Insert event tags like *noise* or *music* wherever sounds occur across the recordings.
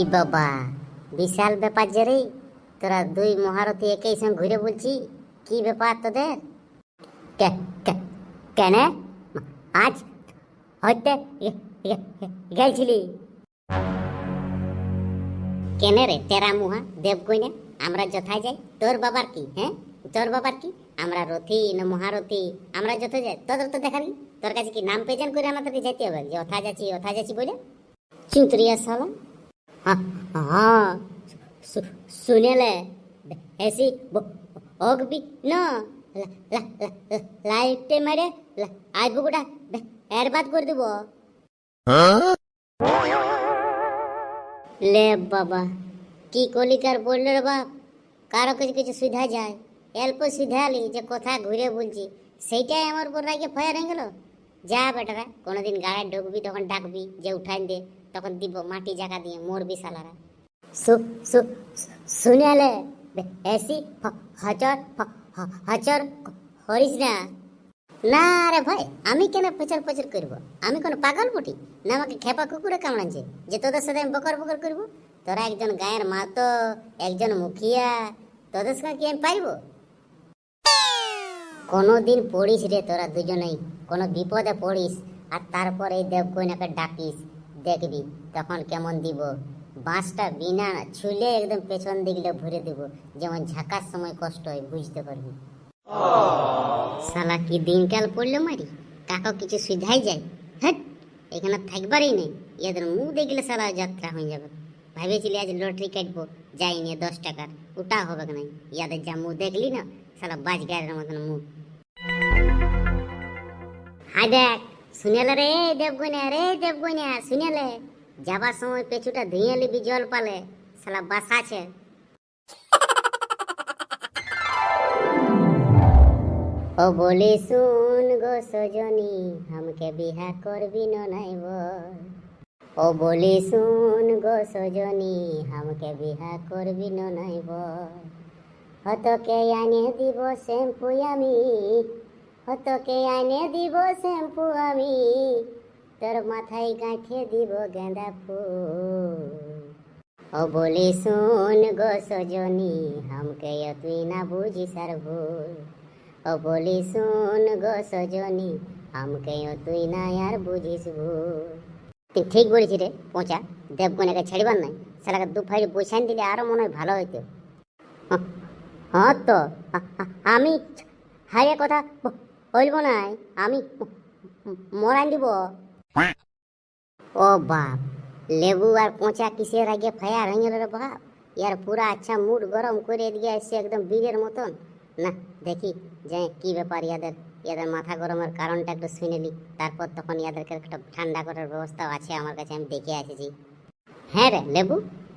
ই বাবা, বিশাল ব্যাপার যে রে। তোরা দুই মহারথী একই সঙ্গে ঘুরে বলছি, কি ব্যাপার তোদের? কেন আজ হইতে গেছিলি কেন রে, তেরা মুহা দেবগইনা আমরা যথায় যাই। তোর বাবার কি হ্যাঁ? তোর বাবার কি? আমরা রথী না মহারথী? আমরা যত যাই। তোদের তো দেখার কি তোর কাছে কি নাম পেজান করে আমাদেরকে যেতে হবে? যে যাচ্ছি অথা যাচ্ছি বলে? চুঁতরিয়া সালা हाँ हाँ सु- सुनेले ऐसी ओग भी न ला ला ला লাইটে মারে আজ বুকুটা এর বাদ করে দেব লে বাবা কি কলিকার বললো রে বাপ কারো কিছু কিছু সুবিধা যায় অল্প সুবিধালি যে কথা ঘুরে বলছি সেইটাই আমার উপর রাগে ফায়ার হয়ে গেল যা বেটারা কোনোদিন গাড়ি ঢুকবি তখন ডাকবি যে উঠাই দে তখন দিব, মাটি জায়গা দিয়ে, মরবি সালারা। সু সু শুনেলে এসি হচর হচর, করিস না। না রে ভাই, আমি কেন পচর পচর করব? আমি কোন পাগল বটি? না আমাকে খেপা কুকুরে কামড়াচ্ছে যে তোদের সাথে আমি বকর বকর করব? তোরা একজন গায়ের মাতো, একজন মুখিয়া, তোদের সঙ্গে কি আমি পারব কোনোদিন পড়িস রে তোরা দুজনেই, কোনো বিপদে পড়িস, আর তারপরে এই দেবকন্যাকে ডাকিস। দেখবি, তখন কেমন দিব? বাঁশটা বিনা ছুলে একদম পেছন দিকলে ভরে দেব। যেমন ঝাঁকার সময় কষ্ট হয়, বুঝতে পারবি। শালা, কি দিনকাল পড়ল মারি? কাকা কিছু সুবিধাই যায়? হ্যাঁ এখানে থাকবারই নেই। এদের মুখ দেখলে সারা যাত্রা হয়ে যাবে। ভেবেছিলি আজ লটারি কাটবো, যাই নিয়ে দশ টাকার। ওটা হবে না ইয়াদের যা মুখ দেখলি না সারা বাজ গায়ের মতন মুখ। হাই দেখ শুনেলে রে দেবগুনিয়া রে দেবগুনিয়া শুনেলে যাবার সময় পেছুটা ধুয়ে লিবি জল পালে। শালা বাসাছে ও বলি শুন গো সজনী, হামকে বিহা করবি নাই বল। ও বলি শুন গো সজনী, হামকে বিহা করবি নাই বল। হতকে আনে দিব শ্যাম্পু আমি ও তোকে আনে দিব শ্যাম্পু আমি। তোর মাথায় গাঁঠে দিব গেঁদা ফুল। ও বলি, শুন গো সজনী, হামকে তুই না বুঝি সার ভুল। ও বলি, শুন গো সজনি, হামকে তুই না আর বুঝিস ভুল। তুই ঠিক বলেছি রে পৌঁছা দেবগণকে ছাড়িবার নাই। সেটাকে দু ফাইল বসাইন দিলে আরও মনে হয় ভালো হইতো। হ্যাঁ তো। আমি হারিয়ে কথা। ব- বলব নাই আমি ম- ম- মরান দিব। ও বাপ লেবু আর পচা কিসের আগে ফায়ার হয়ে গেল রে বাপ? ইয়ার পুরা আচ্ছা মুড গরম করে দিয়ে আসছে একদম বীরের মতন। না দেখি যে কি ব্যাপার ইয়াদের ইয়াদের মাথা গরমের কারণটা একটু শুনে নি। তারপর তখন ইয়াদেরকে একটা ঠান্ডা করার ব্যবস্থাও আছে আমার কাছে আমি দেখে এসেছি হ্যাঁ রে লেবু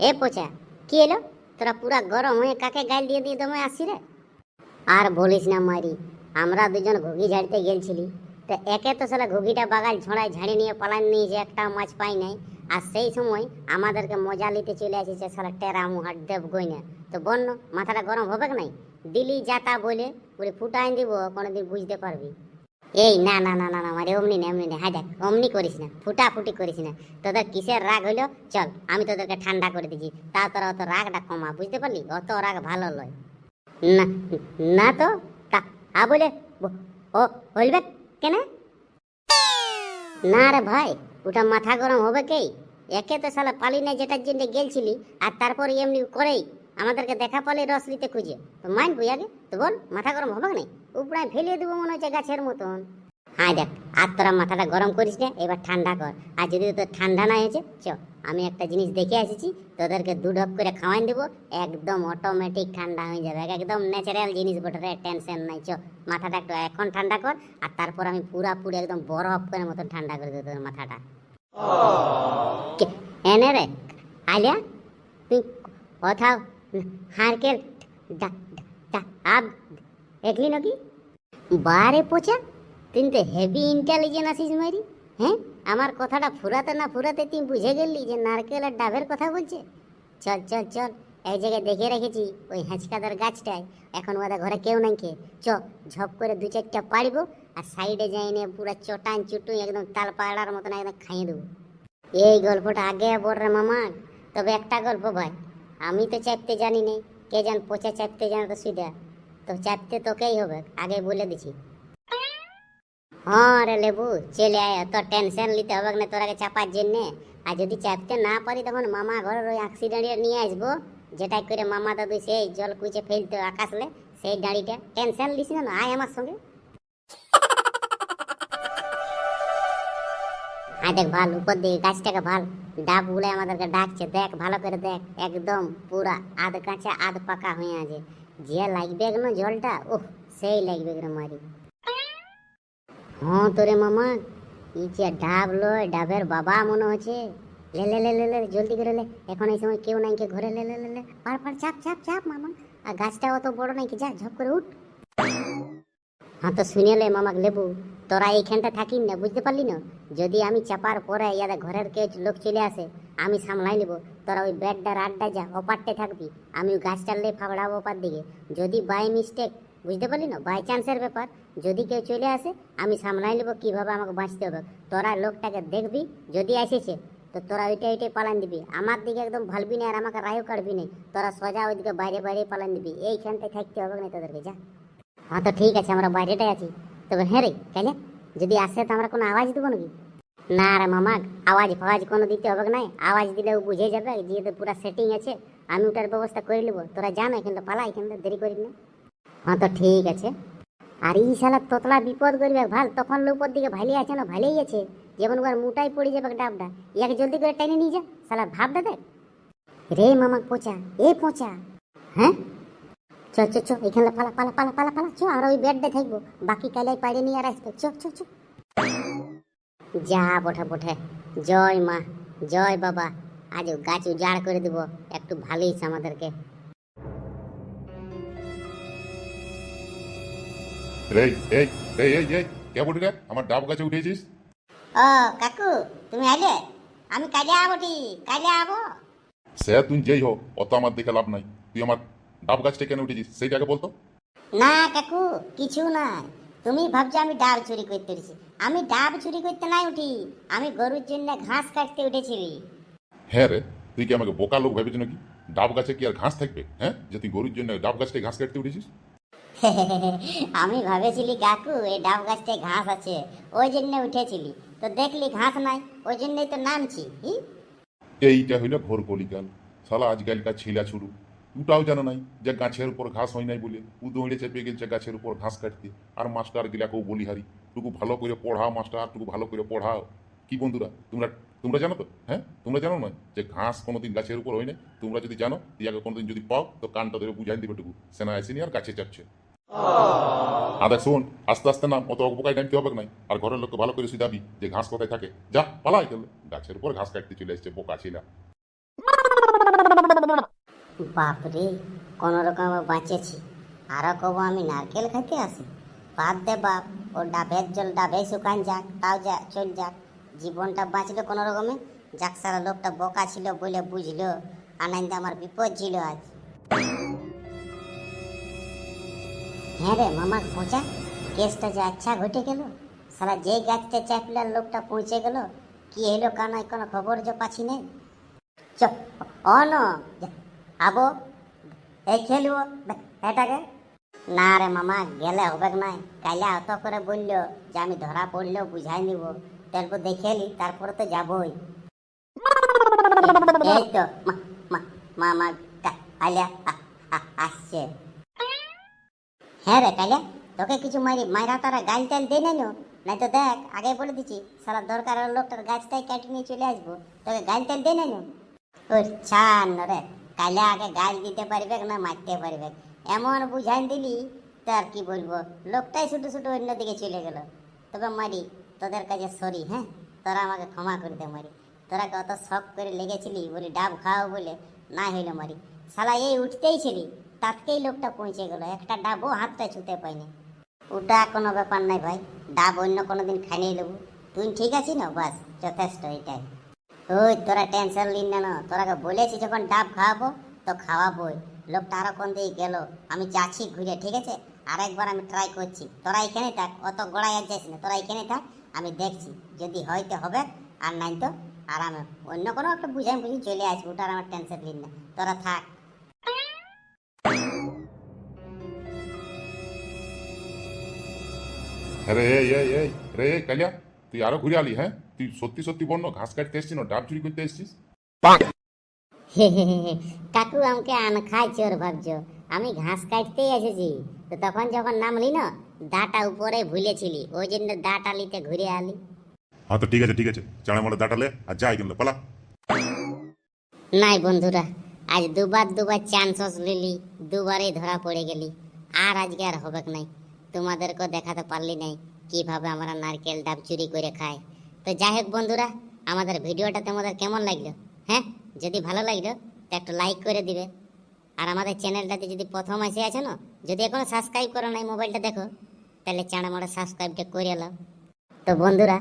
এ পচা কি এলো তোরা পুরা গরম হয়ে কাকে গাল দিয়ে দিয়ে দমে আসি রে? আর বলিস না মারি আমরা দুজন ঘুগি ঝাড়তে গেছিলি তো একে তো সালা ঘুগিটা বাগাল ছড়ায় ঝাড়ি নিয়ে পালান নিয়ে যে একটা মাছ পাই নাই। আর সেই সময় আমাদেরকে মজা নিতে চলে আসিছে সালা টেরা মুহার দেব গইনা তো বন্য, মাথাটা গরম হবে নাই? দিলি যাতা বলে বলে ফুটাই দিব, কোনোদিন বুঝতে পারবি। এই না না না না না মানে অমনি না এমনি না হ্যাঁ দেখ, অমনি করিস না, ফুটাফুটি করিস না। তোদের কিসের রাগ হইল? চল, আমি তোদেরকে ঠান্ডা করে দিচ্ছি। তা তোরা অত রাগটা কমা, বুঝতে পারলি? অত রাগ ভালো লয়। না না তো? আ বলে ও বলবে কেন? না রে ভাই ওটা মাথা গরম হবে কে? একে তো শালা পালি নাই যেটার জন্য গেলছিলি, আর তারপর এমনি করেই আমাদেরকে দেখা পালে রস নিতে খুঁজে। তো মাইন বই তো বল, মাথা গরম হবে না উপরে ফেলিয়ে দেবো মনে হচ্ছে গাছের মতন। হ্যাঁ দেখ, আর তোরা মাথাটা গরম করিস না, এবার ঠান্ডা কর। আর যদি তোর ঠান্ডা না হয়েছে চ আমি একটা জিনিস দেখে এসেছি তোদেরকে দু করে খাওয়াই দেবো, একদম অটোমেটিক ঠান্ডা হয়ে যাবে একদম ন্যাচারাল জিনিস বটে টেনশন নাই চ মাথাটা একটু এখন ঠান্ডা কর, আর তারপর আমি পুরাপুরি একদম বরফ করে মতন ঠান্ডা করে দেবো তোর মাথাটা। এনে রে আলিয়া তুই কোথাও হারকেল আব, দেখলি নাকি? বারে পচা তুই তো হেভি ইন্টেলিজেন্ট আছিস মারি হ্যাঁ? আমার কথাটা ফুরাতে না ফুরাতে তুই বুঝে গেলি যে নারকেল আর ডাবের কথা বলছে? চল চল চল, এক জায়গায় দেখে রেখেছি ওই হাঁচকাদার গাছটায়। এখন ওদের ঘরে কেউ নাই খেয়ে চ, ঝপ করে দু চারটা পাড়বো আর সাইডে যাই নিয়ে পুরো চটান চুটুই একদম তাল পাড়ার মতন একদম খাইয়ে দেবো। এই গল্পটা আগে বল রে মামা। তবে একটা গল্প ভাই, আমি তো চাপতে জানি না, কে জান পচা চাপতে জানে তো সুবিধা তো চাপতে তোকেই হবে, আগে বলে দিছি। হ্যাঁ রে লেবু, চলে আয় তো টেনশন নিতে হবে না তোরাকে চাপার জন্যে। আর যদি চাপতে না পারি তখন মামা ঘরের ওই অ্যাক্সিডেন্ট নিয়ে আসব। যেটাই করে মামা দাদু সেই জল কুচে ফেলতো আকাশলে সেই গাড়িটা টেনশন লিস না, আয় আমার সঙ্গে। আয় দেখ ভালো, উপর দিকে গাছটাকে ভালো। ডাবগুলো আমাদেরকে ডাকছে, দেখ ভালো করে দেখ, একদম পুরা আধ কাঁচা, আধ পাকা হয়ে আছে। যে লাগবে না জলটা ওহ সেই লাগবে রে মারি। হ্যাঁ তোরে মামা ই যে ডাব লয়, ডাবের বাবা মনে হচ্ছে। লে লে লে লে জলদি করে লে। এখন এই সময় কেউ নাই কে ঘরে। লে লে লে লে। পার পার, চাপ চাপ চাপ মামা। আর গাছটা অত বড় নাই কি, যা, ঝপ করে উঠ। হ্যাঁ তো শুনে লে মামাক লেবু, তোরা এইখানটা থাকিস না, বুঝতে পারলি না? যদি আমি চাপার পরে ইয়াদের ঘরের কেউ লোক চলে আসে, আমি সামলাই নেব। তোরা ওই বেডটার আড্ডা যা ওপারটে থাকবি। আমি গাছটার লে ফাবড়াবো ওপার দিকে। যদি বাই মিস্টেক বুঝতে পারলি না? বাই চান্সের ব্যাপার, যদি কেউ চলে আসে, আমি সামলাই নেব কীভাবে আমাকে বাঁচতে হবে। তোরা লোকটাকে দেখবি, যদি এসেছে, তো তোরা ওইটা ওইটাই পালান দিবি। আমার দিকে একদম ভালবি না আর আমাকে রায়ও কাটবি না। তোরা সোজা ওইদিকে বাইরে বাইরে পালান দিবি। এইখানটায় থাকতে হবে না তোদেরকে, যা। হ্যাঁ তো ঠিক আছে, আমরা বাইরেটাই আছি। তবে হ্যাঁ রে কাইলে যদি আসে, তো আমরা কোনো আওয়াজ দেবো নাকি? না রে মামা, আওয়াজ ফাওয়াজ কোনো দিতে হবে নাই আওয়াজ দিলে ও বুঝে যাবে যেহেতু পুরো সেটিং আছে। আমি ওটার ব্যবস্থা করে নেব। তোরা জানো এখানটা পালা এখানটা দেরি করিস না। হ্যাঁ তো ঠিক আছে। আর এই শালা তোতলা বিপদ করবে, ভালো, তখন লোপর দিকে ভালি আছে না ভালোই আছে। যেমন ওর মুটাই পড়ে যাবে ডাবটা ইয়াকে জলদি করে টেনে নিয়ে যা, শালা ভাবটা দেখ রে মামা, পচা, এ পচা। হ্যাঁ? চ চ চ, এখানে পালা পালা পালা পালা পালা, চ আর ওই বেডটা থাকব। বাকি কালাই পাড়ে নিয়ে আর আসবে। চ চ চ। যা বঠে বঠে। জয় মা, জয় বাবা। আজ গাছ উজাড় করে দেবো, একটু ভালোই আমাদেরকে। এই এই এই এই এই কে বলি রে? আমার ডাব গাছে উঠেছিস ও কাকু তুমি আইলে? আমি কালে আবটি কালে আবো। সে তুই যেই হোক অত আমার দেখে লাভ নাই। তুই আমার ডাব গাছটা কেন উঠেছিস সেইটাকে বলতো। না কাকু কিছু না তুমি ভাবছ আমি ডাব চুরি করতে উঠেছি। আমি ডাব চুরি করতে নাই উঠি। আমি গরুর জন্য ঘাস কাটতে উঠেছিলি হ্যাঁ রে তুই কি আমাকে বোকা লোক ভেবেছিস নাকি? ডাব গাছে কি আর ঘাস থাকবে হ্যাঁ? যে তুই গরুর জন্য ডাব গাছটায় ঘাস কাটতে উঠেছিস? *laughs* আমি ভাবেছিলি, কাকু, এই ডাব গাছটায় ঘাস আছে। ওই জন্য উঠেছিলি। তো দেখলি ঘাস নাই, ওই জন্যই তো নামছি এইটা হইল ঘোর কলিকাল শালা আজকালকার ছিলা ছুড়ু তুটাও জানো নাই যে গাছের উপর ঘাস হয় নাই বলে, উ দৌড়ে চেপে গেছে গাছের উপর ঘাস কাটতে। আর মাস্টার গিলাকেও বলি হারি টুকু ভালো করে পড়াও মাস্টার, টুকু ভালো করে পড়াও। কি বন্ধুরা, তোমরা তোমরা জানো তো হ্যাঁ? তোমরা জানো না যে ঘাস কোনোদিন গাছের উপর হয় না তোমরা যদি জানো, ইয়াকে কোনোদিন যদি পাও, তো কানটা ধরে বুঝাই দিবে টুকু। সেনা আসেনি আর গাছে চাপছে। দেখ শোন আস্তে আস্তে নাম অত অপকায় নামতে হবে নাই? আর ঘরের লোককে ভালো করে শুধাবি যে ঘাস কোথায় থাকে। যা পালাই গেল গাছের উপর ঘাস কাটতে চলে এসছে বোকা ছিলা। বাপরে কোনো রকম বাঁচেছি। আরও কব আমি নারকেল খাইতে আসি। বাদ দে বাপ ও ডাবের জল ডাবে শুকান যাক তাও যা চল যাক। জীবনটা বাঁচলো কোনো রকমে যাক সারা লোকটা বোকা ছিল বলে বুঝলো আনন্দ আমার বিপদ ছিল আজ। হ্যাঁ রে মামা, পৌঁছা? কেসটা যে আচ্ছা ঘটে গেল। সারা যে গাছটা চাপলার লোকটা পৌঁছে গেল, কি এলো কানাই কোনো খবর যে পাচ্ছি নেই চ, অন আবো, এই খেলব এটাকে। না রে মামা, গেলে হবে নাই। কাইলে অত করে বলল যে আমি ধরা পড়লেও বুঝাই নিব। তারপর দেখে এলি তারপরে তো যাবই। এই তো মামা আসছে। হ্যাঁ রে কালিয়া তোকে কিছু মারি মাইরা তারা গাল টাল দে নাই নাই তো দেখ আগে বলে দিচ্ছি সারা দরকার লোকটার গাছটাই কেটে নিয়ে চলে আসব। তোকে গাল টাল দে নাই ওর ছান রে কালে আগে গাল দিতে পারবে না মারতে পারবে। এমন বুঝাই দিলি তার কি বলব? লোকটাই ছুটো ছুটো অন্যদিকে চলে গেল। তবে মারি, তোদের কাছে সরি হ্যাঁ? তোরা আমাকে ক্ষমা করে দে মারি। তোরা কত শখ করে লেগেছিলি, বলি ডাব খাও বলে, না হইল মারি। শালা এই উঠতেই ছিলি। তাৎকেই লোকটা পৌঁছে গেল। একটা ডাবও হাতটা ছুতে পাইনি। ওটা কোনো ব্যাপার নাই ভাই। ডাব অন্য কোনো দিন খাইয়ে নেব তুই ঠিক আছিস না? বাস, যথেষ্ট এটাই। ওই, তোরা টেনশন লিন না তোরাকে বলেছি যখন ডাব খাওয়াবো, তো খাওয়াবোই। লোকটা আরও কোন দিকে গেল? আমি যাচ্ছি ঘুরে, ঠিক আছে? আর একবার আমি ট্রাই করছি। তোরা এখানে থাক। অত গোড়ায় আর না। তোরা এখানে থাক। আমি দেখছি। যদি হয়তো হবে, আর নাই তো আরামে অন্য কোনো একটা বুঝাই বুঝি চলে আসবে। ওটার আমার টেনশন নিন না। তোরা থাক। আরে এই এই এই রে এই কালিয়া তুই আরও ঘুরে আলি হ্যাঁ? তুই সত্যি সত্যি বন্য ঘাস কাটতে এসছিস না ডাব চুরি করতে এসছিস? কাকু আমাকে আন খাই চোর ভাবছ। আমি ঘাস কাটতেই এসেছি। তো তখন যখন নামলি না দাটা উপরে ভুলেছিলি ওই জন্য দাটা লিতে ঘুরে আলি। হ্যাঁ তো ঠিক আছে ঠিক আছে। চাড়া মারা দাঁটালে আর যাই কিন্তু পালা। নাই বন্ধুরা আজ দুবার দুবার চান্সস নিলি দুবারই ধরা পড়ে গেলি। আর আজকে আর হবে নাই। তোমাদেরকেও দেখাতে পারলি নাই কীভাবে আমরা নারকেল ডাব চুরি করে খাই। তো যাই হোক বন্ধুরা, আমাদের ভিডিওটা তোমাদের কেমন লাগল? হ্যাঁ যদি ভালো লাগল, তো একটা লাইক করে দিবে। আর আমাদের চ্যানেলটাতে যদি প্রথম এসে আছে না, যদি এখনও সাবস্ক্রাইব করো নাই মোবাইলটা দেখো, তাহলে চাঁড়া মারা সাবস্ক্রাইবটা করে এলো তো বন্ধুরা,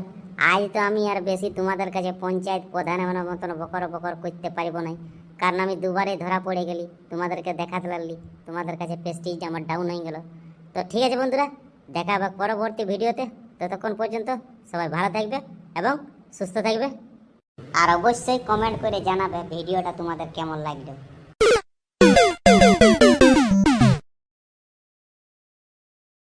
আজ তো আমি আর বেশি তোমাদের কাছে পঞ্চায়েত প্রধানের মতন বকর বকর করতে পারব না কারণ আমি দুবারে ধরা পড়ে গেলি, তোমাদেরকে দেখাতে লাগলি, তোমাদের কাছে প্রেস্টিজ আমার ডাউন হয়ে গেল। তো ঠিক আছে বন্ধুরা, দেখা হবে পরবর্তী ভিডিওতে। ততক্ষণ পর্যন্ত সবাই ভালো থাকবে এবং সুস্থ থাকবে। আর অবশ্যই কমেন্ট করে জানাবে ভিডিওটা তোমাদের কেমন লাগল।